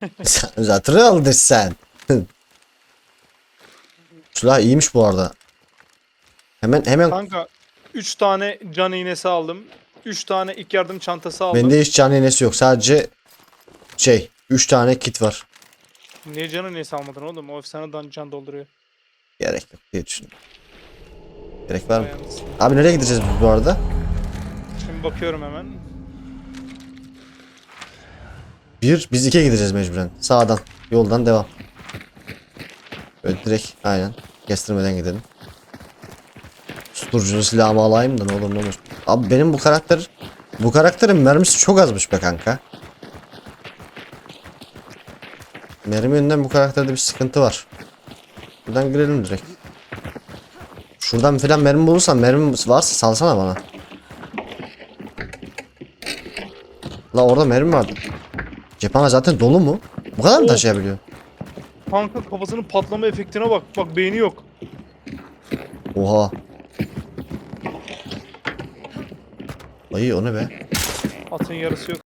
sen zaten aldın sen. Silah iyiymiş bu arada. Hemen hemen Kanka 3 tane can iğnesi aldım. 3 tane ilk yardım çantası aldım. bende hiç can iğnesi yok. Sadece şey 3 tane kit var. Niye can iğnesi almadın oğlum? O efsane can dolduruyor. Gerek yok diye düşündüm. Gerek var mı? Abi nereye gideceğiz biz bu arada? Şimdi bakıyorum hemen. Bir, biz ikiye gideceğiz mecburen. Sağdan, yoldan devam. Böyle direkt aynen. Kestirmeden gidelim. Susturuculu silahımı alayım da ne olur ne olur. Abi benim bu karakter bu karakterin mermisi çok azmış be kanka. Mermi yönünden bu karakterde bir sıkıntı var. Buradan girelim direkt. Şuradan filan mermi bulursan mermi varsa salsana bana. La orada mermi vardı. Cephane zaten dolu mu? Bu kadar mı taşıyabiliyor? Kanka kafasının patlama efektine bak. Bak beyni yok. Oha. Ay o ne be? Atın yarısı yok.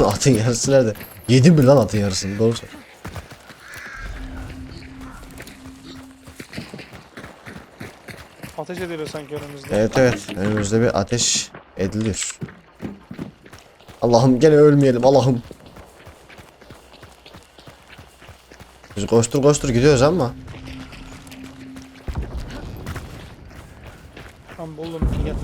atın yarısı nerede? Yedi mi lan atın yarısını? Doğru söyle. Ateş ediliyor sanki önümüzde. Evet evet. Önümüzde bir ateş ediliyor. Allah'ım gene ölmeyelim Allah'ım. Biz koştur koştur gidiyoruz ama. Tamam buldum. Gel.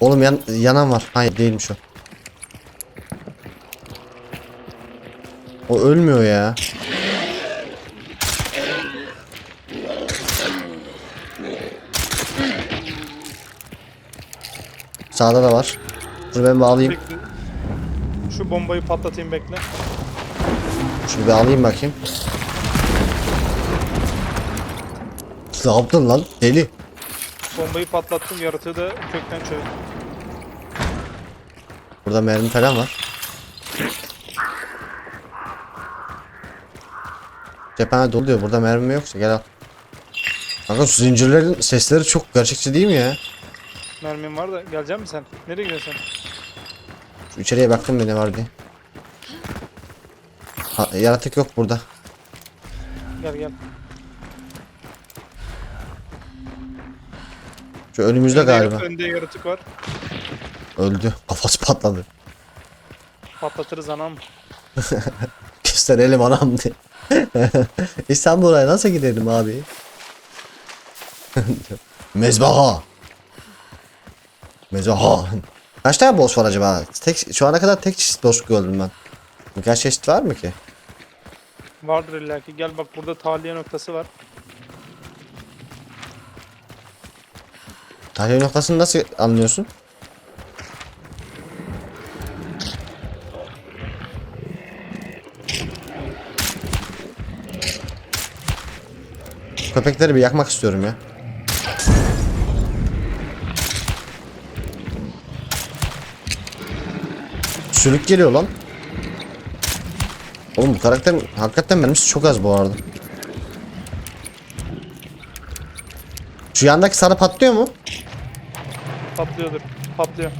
Oğlum yan, yanan var. Hayır değilmiş o. O ölmüyor ya. Sağda da var. Dur ben bir alayım. Bekle. Şu bombayı patlatayım bekle. Şunu bir alayım bakayım. Ne yaptın lan? Deli. Bombayı patlattım. Yaratığı da kökten çözdüm. Burada mermi falan var. Cephane dolu diyor. Burada mermi yoksa gel al. Şu zincirlerin sesleri çok gerçekçi değil mi ya? Mermim var da gelecek misin sen? Nereye gidiyorsun sen? Şu içeriye baktım bir ne var diye. Ha, yaratık yok burada. Gel gel. Şu önümüzde Önde- galiba. Önde yaratık var. Öldü. Kafası patladı. Patlatırız anam. Gösterelim anam diye. İstanbul'a nasıl gidelim abi? Mezbaha. Mezbaha. Kaç tane boss var acaba? Tek, şu ana kadar tek çeşit boss gördüm ben. Birkaç çeşit var mı ki? Vardır illaki. Gel bak burada tahliye noktası var. Tahliye noktasını nasıl anlıyorsun? Köpekleri bir yakmak istiyorum ya. Sülük geliyor lan. Oğlum bu karakterin hakikaten mermisi çok az bu arada. Şu yandaki sarı patlıyor mu? Patlıyordur. Patlıyor.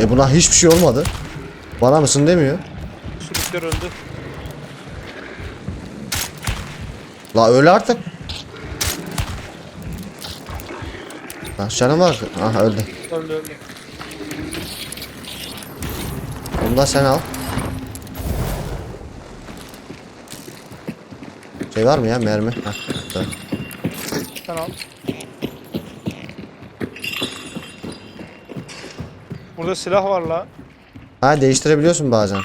E buna hiçbir şey olmadı. Bana mısın demiyor. Sürükler öldü. La öyle artık. Ha canım var. Aha öldü. Öldü öldü. Onu da sen al. Şey var mı ya mermi? Tamam. Sen al. Burada silah var la. ha değiştirebiliyorsun bazen.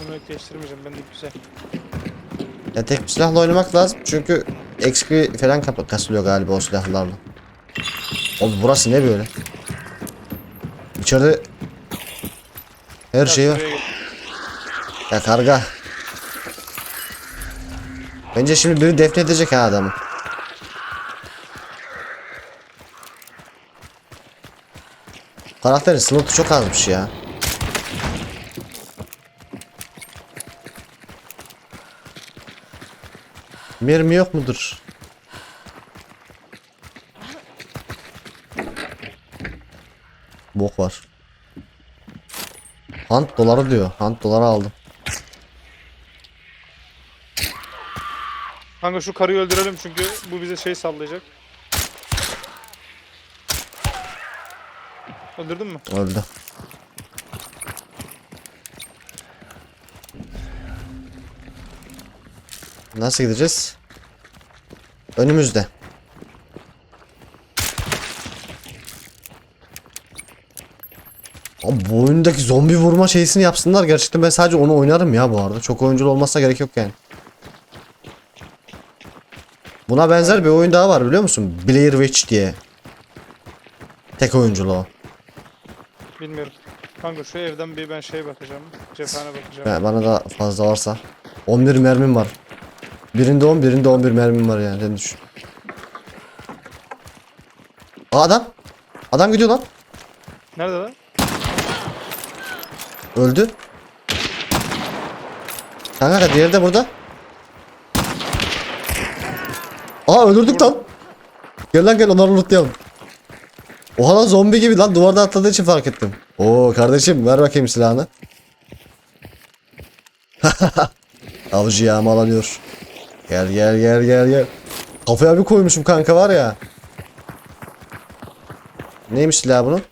Onu değiştirmeyeceğim. Ben de güzel. Ya tek bir silahla oynamak lazım çünkü XP falan kasılıyor galiba o silahlarla. Oğlum burası ne böyle? İçeride her şey var. Ya karga. Bence şimdi biri defnedecek ha adamı. Karakterin slotu çok azmış ya. Mermi yok mudur? Bok var. Hunt doları diyor. Hunt doları aldım. Kanka şu karıyı öldürelim çünkü bu bize şey sallayacak. Öldürdün mü? Öldü. Nasıl gideceğiz? Önümüzde. Abi bu oyundaki zombi vurma şeysini yapsınlar. Gerçekten ben sadece onu oynarım ya bu arada. Çok oyunculu olmasına gerek yok yani. Buna benzer bir oyun daha var biliyor musun? Blair Witch diye. Tek oyunculu o. Bilmiyorum. Kanka şu evden bir ben şey bakacağım. Cephane bakacağım. Ya bana da fazla varsa. 11 mermim var. Birinde 10, birinde 11 mermim var yani. Sen düşün. Aa, adam. Adam gidiyor lan. Nerede lan? Öldü. Kanka diğeri de burada. Aa öldürdük lan. Gel lan gel onları lootlayalım. Oha lan zombi gibi lan duvarda atladığı için fark ettim. Oo kardeşim ver bakayım silahını. Avcı yağmalanıyor. Gel gel gel gel gel. Kafaya bir koymuşum kanka var ya. Neymiş silah bunun?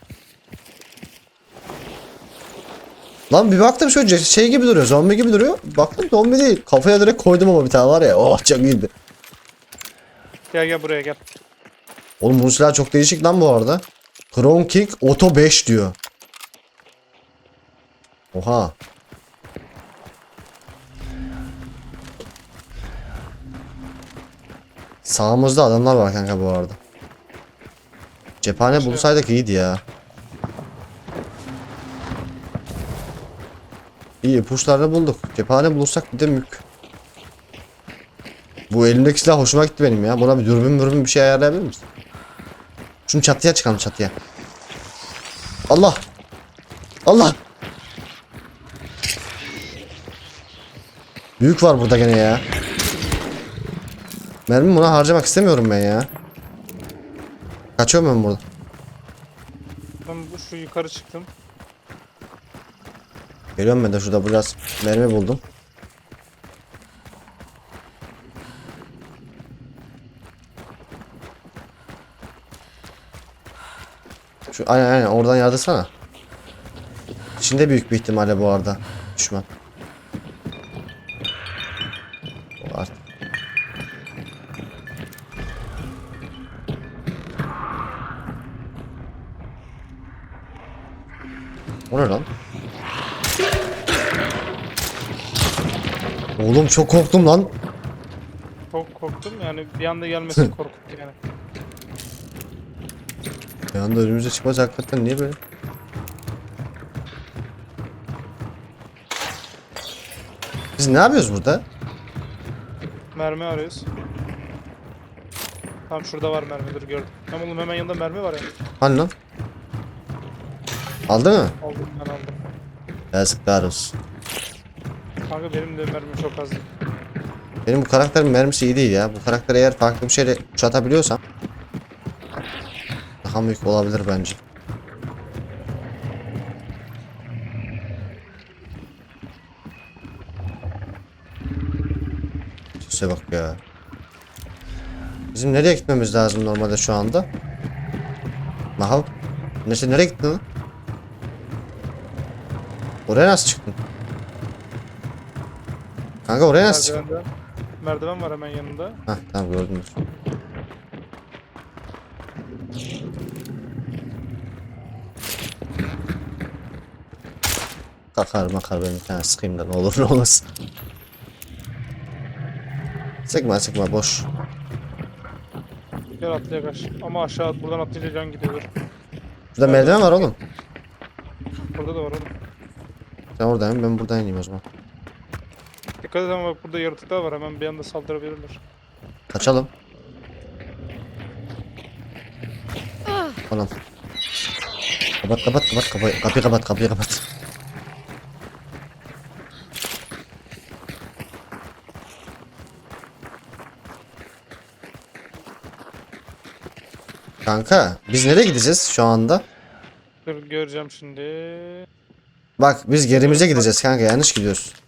Lan bir baktım şöyle şey gibi duruyor zombi gibi duruyor. Baktım zombi değil. Kafaya direkt koydum ama bir tane var ya. Oh çok iyiydi. Gel gel buraya gel. Oğlum bu silah çok değişik lan bu arada. Crown King Auto 5 diyor. Oha. Sağımızda adamlar var kanka bu arada. Cephane bulsaydık iyiydi ya. İyi ipuçlarını bulduk. Cephane bulursak bir de mük. Bu elimdeki silah hoşuma gitti benim ya. Buna bir dürbün mürbün bir şey ayarlayabilir misin? Şunu çatıya çıkalım çatıya. Allah. Allah. Büyük var burada gene ya. Mermi buna harcamak istemiyorum ben ya. Kaçıyorum ben burada. Ben bu şu yukarı çıktım. Geliyorum ben de şurada biraz mermi buldum. Şu aynen aynen oradan yardırsana. İçinde büyük bir ihtimalle bu arada düşman. Oğlum çok korktum lan. Çok korktum yani bir anda gelmesi korkuttu yani. Bir anda önümüze çıkmaz hakikaten niye böyle? Biz ne yapıyoruz burada? Mermi arıyoruz. Tam şurada var mermi dur gördüm. Tamam oğlum hemen yanında mermi var ya. Hani lan? Aldı mı? Aldım ben aldım. Yazıklar olsun. Kanka benim de mermim çok azdı. Benim bu karakterin mermisi iyi değil ya. Bu karakter eğer farklı bir şeyle kuşatabiliyorsam daha büyük olabilir bence. Sese bak ya. Bizim nereye gitmemiz lazım normalde şu anda? Mahav. Neyse nereye gittin lan? Oraya nasıl çıktın? Kanka oraya nasıl? Merdivende. Merdiven var hemen yanında. Hah tamam gördüm. dur. Kakar makar ben bir tane sıkayım da ne olur ne olmaz. Sıkma sıkma boş. Gel atlaya kaç. Ama aşağı buradan atlayınca can gidiyordur. Burada merdiven var oğlum. Burada da var oğlum. Sen oradayım ben buradan ineyim o zaman. Dikkat et ama bak burada yaratıklar var hemen bir anda saldırabilirler. Kaçalım. Anam. Kapat kapat kapat kapıyı kapıyı kapat kapıyı kapat. Kanka biz nereye gideceğiz şu anda? Dur göreceğim şimdi. Bak biz gerimize gideceğiz kanka yanlış gidiyoruz.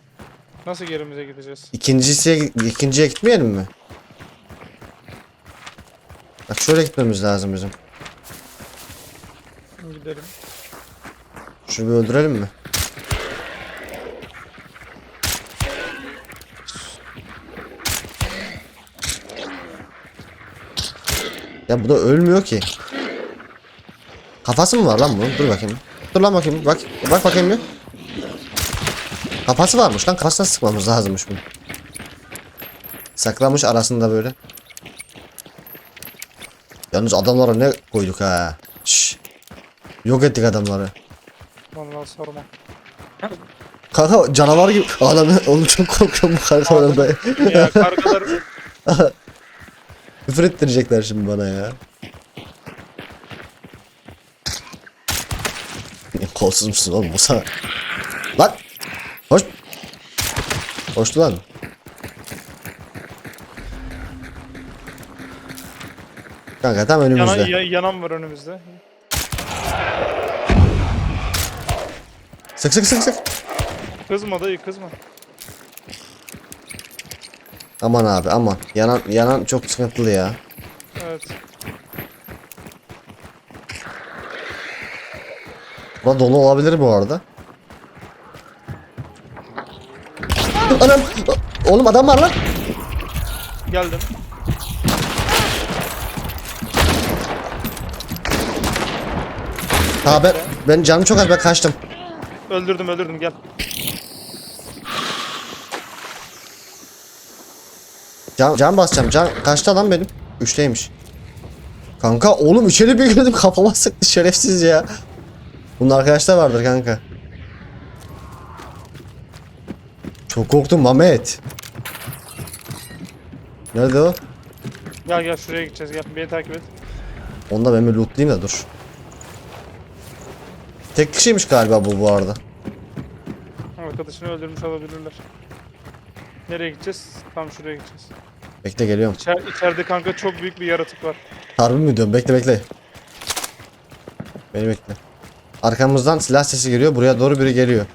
Nasıl gerimize gideceğiz? İkincisiye, ikinciye gitmeyelim mi? Bak şöyle gitmemiz lazım bizim. Gidelim. Şunu bir öldürelim mi? Ya bu da ölmüyor ki. Kafası mı var lan bunun? Dur bakayım. Dur lan bakayım. Bak, bak bakayım bir. Kafası varmış lan. Kafasına sıkmamız lazımmış bunu. Saklamış arasında böyle. Yalnız adamlara ne koyduk ha. Şş. Yok ettik adamları. Vallahi sorma. Kanka canavar gibi. Adam oğlum çok korkuyorum bu kargalardan. ya kargalar Küfür ettirecekler şimdi bana ya. Kolsuz musun oğlum bu sana? Lan! Hoş! Hoştu lan. Kanka tam önümüzde. yana, ya- yanan var önümüzde. Sık sık sık sık. Kızma dayı kızma. Aman abi aman. Yanan yanan çok sıkıntılı ya. Evet. Bura dolu olabilir bu arada. Anam! Oğlum adam var lan. Geldim. Ha ben, ben canım çok az ben kaçtım. Öldürdüm öldürdüm gel. Can, can basacağım. Can kaçta lan benim? Üçteymiş. Kanka oğlum içeri bir girdim kafama sıktı şerefsiz ya. Bunun arkadaşlar vardır kanka. Çok korktum Mehmet. Nerede o? Gel gel şuraya gideceğiz gel. Beni takip et. Onda ben bir lootlayayım da dur. Tek kişiymiş galiba bu bu arada. Arkadaşını öldürmüş olabilirler. Nereye gideceğiz? Tam şuraya gideceğiz. Bekle geliyorum. İçer, içeride kanka çok büyük bir yaratık var. Harbi mi diyorum? Bekle bekle. Beni bekle. Arkamızdan silah sesi geliyor. Buraya doğru biri geliyor.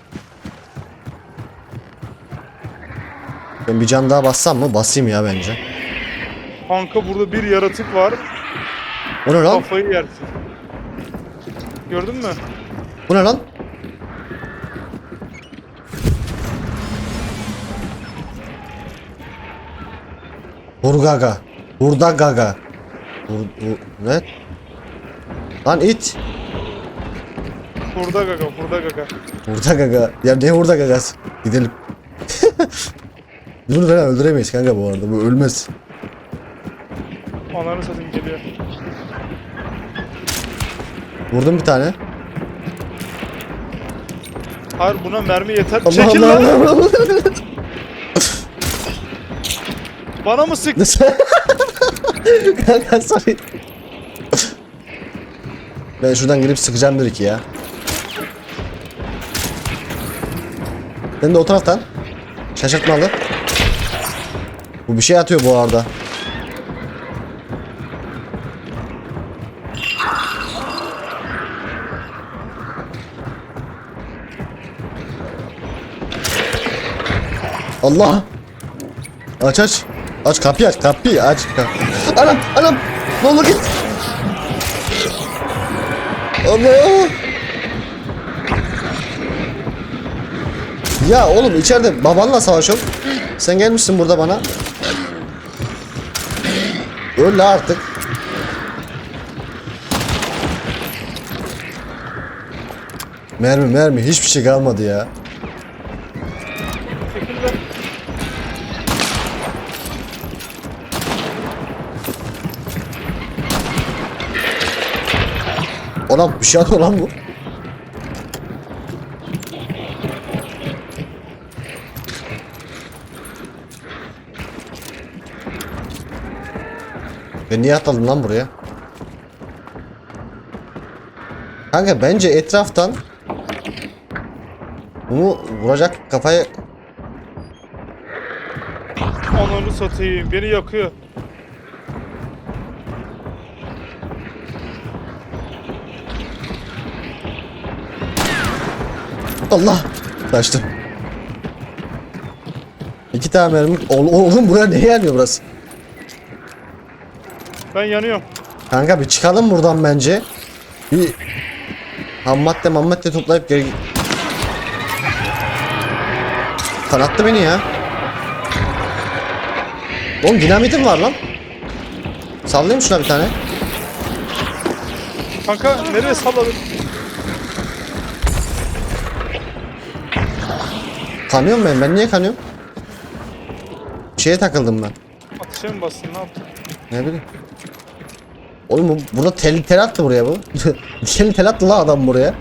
Ben bir can daha bassam mı? Basayım ya bence. Kanka burada bir yaratık var. Bu ne lan? Kafayı yersin. Gördün mü? Bu ne lan? Burgaga. Burada gaga. Bur, bu, ne? Lan it. Burada gaga, burada gaga. Burada gaga. Ya ne burada gagası? Gidelim. Bunu falan öldüremeyiz kanka bu arada. Bu ölmez. Ananı satayım geliyor. Vurdum bir tane. Hayır buna mermi yeter. Allah Çekil Allah lan. Allah Allah. Bana mı sık? Nasıl? kanka sorry. Ben şuradan girip sıkacağım bir iki ya. Ben de o taraftan. Şaşırtmalı. Bu bir şey atıyor bu arada. Allah! Aç aç. Aç kapıyı aç kapıyı aç. Anam anam. Ne olur git. Allah. Ya oğlum içeride babanla savaşıyorum. Sen gelmişsin burada bana. Öl artık. Mermi mermi hiçbir şey kalmadı ya. Ulan bir şey atıyor lan bu. Ben niye atladım lan buraya? Kanka bence etraftan bunu vuracak kafayı Ananı satayım. Beni yakıyor. Allah. Kaçtım. İki tane mermi. Oğlum, oğlum buraya ne yanıyor burası? Ben yanıyorum. Kanka bir çıkalım buradan bence. Bir ham madde mam madde toplayıp geri Kanattı beni ya. Oğlum dinamitim var lan. Sallayayım şuna bir tane. Kanka nereye salladın? Kanıyorum ben. Ben niye kanıyorum? Şeye takıldım ben. Ateşe mi bastın ne yaptın? Ne bileyim. Oğlum bu, burada tel, tel attı buraya bu. Dikenli tel attı lan adam buraya.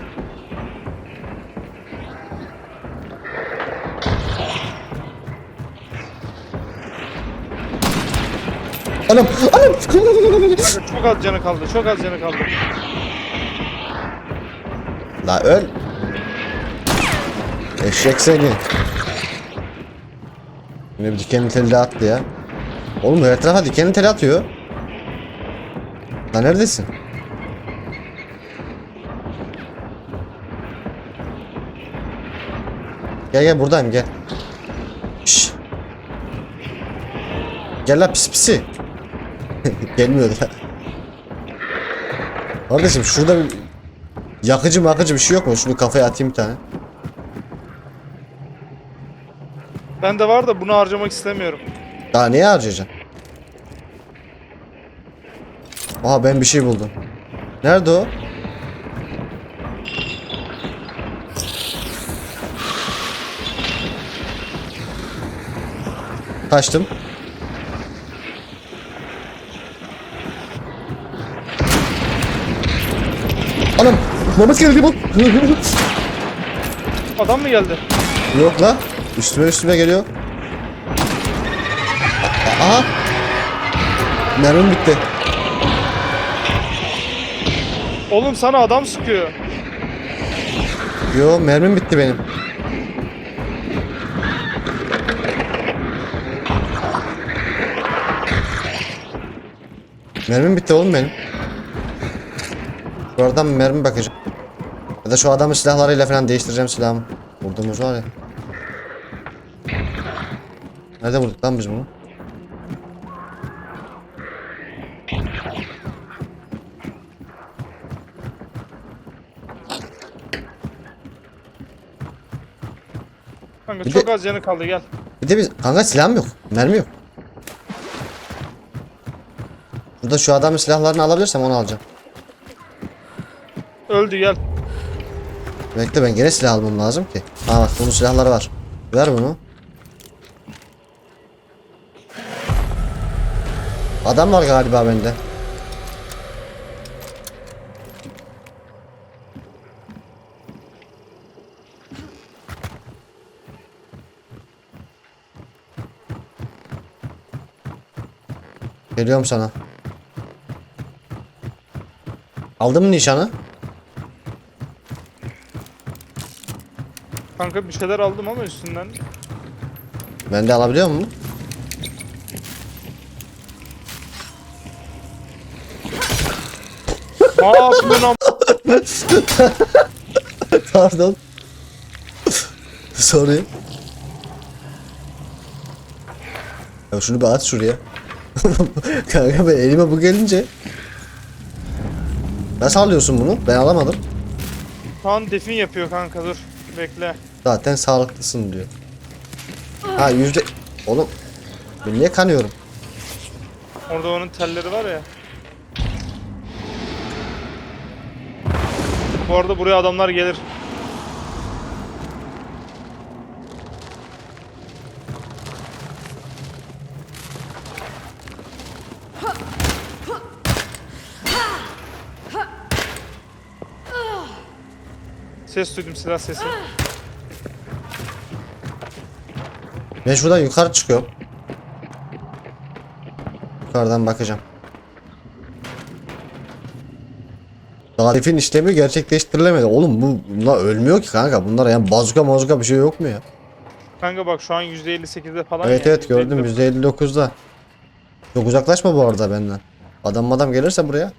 Anam, anam. Kanka çok az canı kaldı. Çok az canı kaldı. La öl. Eşek seni. Yine bir dikenli tel de attı ya. Oğlum her tarafa dikenli tel atıyor. Lan neredesin? Gel gel buradayım gel. Şş. Gel la pis pisi. Gelmiyor ya. Kardeşim şurada bir yakıcı makıcı bir şey yok mu? Şunu kafaya atayım bir tane. Bende var da bunu harcamak istemiyorum. Daha neye harcayacaksın? Aha ben bir şey buldum. Nerede o? Kaçtım. Anam! Mehmet geldi bu. Adam mı geldi? Yok la. Üstüme üstüme geliyor. Aha. Mermim bitti. Oğlum sana adam sıkıyor. Yo mermim bitti benim. Mermim bitti oğlum benim. Bir mermi bakacağım. Ya da şu adamın silahlarıyla falan değiştireceğim silahımı. Vurduğumuz var ya. Nerede vurduk lan biz bunu? Kanka Bir çok de- az canı kaldı gel. Bir de biz kanka silahım yok. Mermi yok. Burada şu adamın silahlarını alabilirsem onu alacağım. Öldü gel. Bekle ben gene silah almam lazım ki. Aa bak bunun silahları var. Ver bunu. Adam var galiba bende. Geliyorum sana. Aldın mı nişanı? Kanka bir şeyler aldım ama üstünden. Ben de alabiliyor muyum? Ne yapıyorsun am- Pardon. Sorry. Ya şunu bir at şuraya. Kanka ben elime bu gelince. Nasıl alıyorsun bunu? Ben alamadım. An defin yapıyor kanka dur. Bekle. Zaten sağlıklısın diyor. Ha yüzde... Oğlum. Ben niye kanıyorum? Orada onun telleri var ya. Bu arada buraya adamlar gelir. Ses duydum silah sesi. Ben şuradan yukarı çıkıyorum. Yukarıdan bakacağım. Defin işlemi gerçekleştirilemedi. Oğlum bu bunlar ölmüyor ki kanka. Bunlara yani bazuka mazuka bir şey yok mu ya? Kanka bak şu an %58'de falan Evet ya, evet gördüm %59. %59'da. Çok uzaklaşma bu arada benden. Adam adam gelirse buraya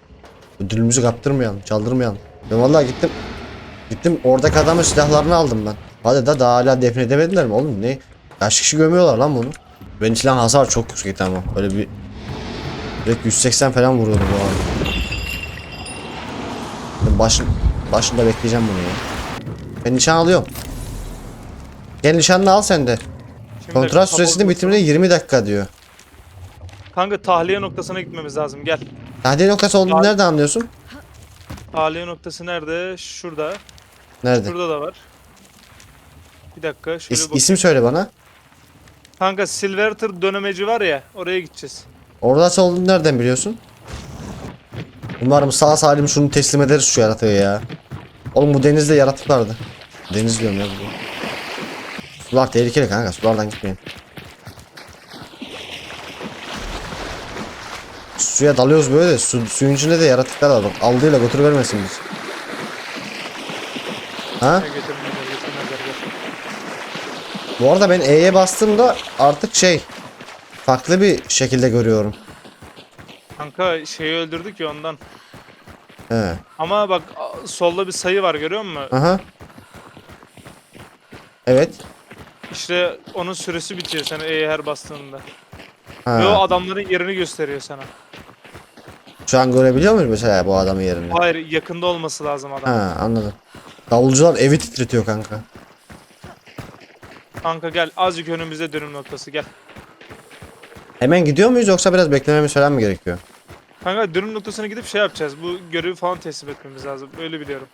ödülümüzü kaptırmayalım, çaldırmayalım. Ben vallahi gittim. Gittim oradaki adamın silahlarını aldım ben. Hadi da daha hala defne edemediler mi oğlum ne? Kaç kişi gömüyorlar lan bunu? Benim silah hasar çok yüksek ama. Öyle bir direkt 180 falan vuruyordu bu arada. Ben başın, başında bekleyeceğim bunu ya. Ben nişan alıyorum. Gel nişanını al sen de. Şimdi Kontrat kapalı süresinin olmasın. bitiminde 20 dakika diyor. Kanka tahliye noktasına gitmemiz lazım. Gel. Tahliye noktası olduğunu Abi- nereden anlıyorsun? Tahliye noktası nerede? Şurada. Nerede? Şurada da var. Bir dakika şöyle İs- bak. isim söyle bana. Kanka Silverter dönemeci var ya oraya gideceğiz. Orada olduğunu nereden biliyorsun? Umarım sağ salim şunu teslim ederiz şu yaratığı ya. Oğlum bu denizde yaratık vardı. Deniz diyorum ya bu. Sular tehlikeli kanka sulardan gitmeyin. Suya dalıyoruz böyle de su, suyun içinde de yaratıklar var bak aldığıyla götürüvermesin biz. Ha? Bu arada ben E'ye bastığımda artık şey farklı bir şekilde görüyorum. Kanka şeyi öldürdük ya ondan. He. Ama bak solda bir sayı var görüyor musun? Aha. Evet. İşte onun süresi bitiyor sana E'ye her bastığında. Ha. Ve o adamların yerini gösteriyor sana. Şu an görebiliyor muyuz mesela bu adamın yerini? Hayır yakında olması lazım adam. Ha anladım. Davulcular evi titretiyor kanka. Kanka gel azıcık önümüzde dönüm noktası gel. Hemen gidiyor muyuz yoksa biraz beklememiz falan mı gerekiyor? Kanka dönüm noktasına gidip şey yapacağız. Bu görevi falan teslim etmemiz lazım. Öyle biliyorum.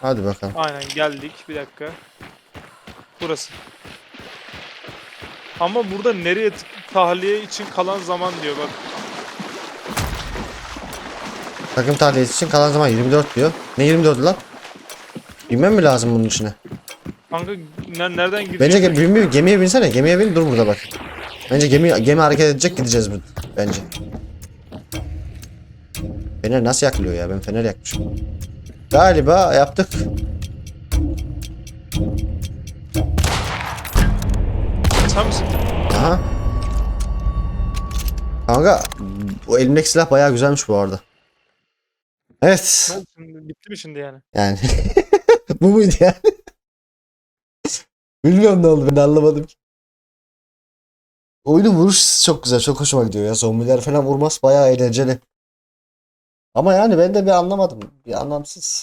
Hadi bakalım. Aynen geldik. Bir dakika. Burası. Ama burada nereye tahliye için kalan zaman diyor bak. Takım tahliyesi için kalan zaman 24 diyor. Ne 24 lan? Bilmem mi lazım bunun içine? Kanka ne- nereden gidiyor? Bence ge- bin, bin- gemiye binsene. Gemiye bin dur burada bak. Bence gemi gemi hareket edecek gideceğiz bu bence. Fener nasıl yakılıyor ya? Ben fener yakmışım. Galiba yaptık. Sen misin? Aha. Kanka bu elimdeki silah bayağı güzelmiş bu arada. Evet. Bitti mi şimdi yani? Yani bu muydu yani? Bilmiyorum ne oldu ben anlamadım ki. Oyunun vuruş çok güzel çok hoşuma gidiyor ya zombiler falan vurması bayağı eğlenceli. Ama yani ben de bir anlamadım bir anlamsız.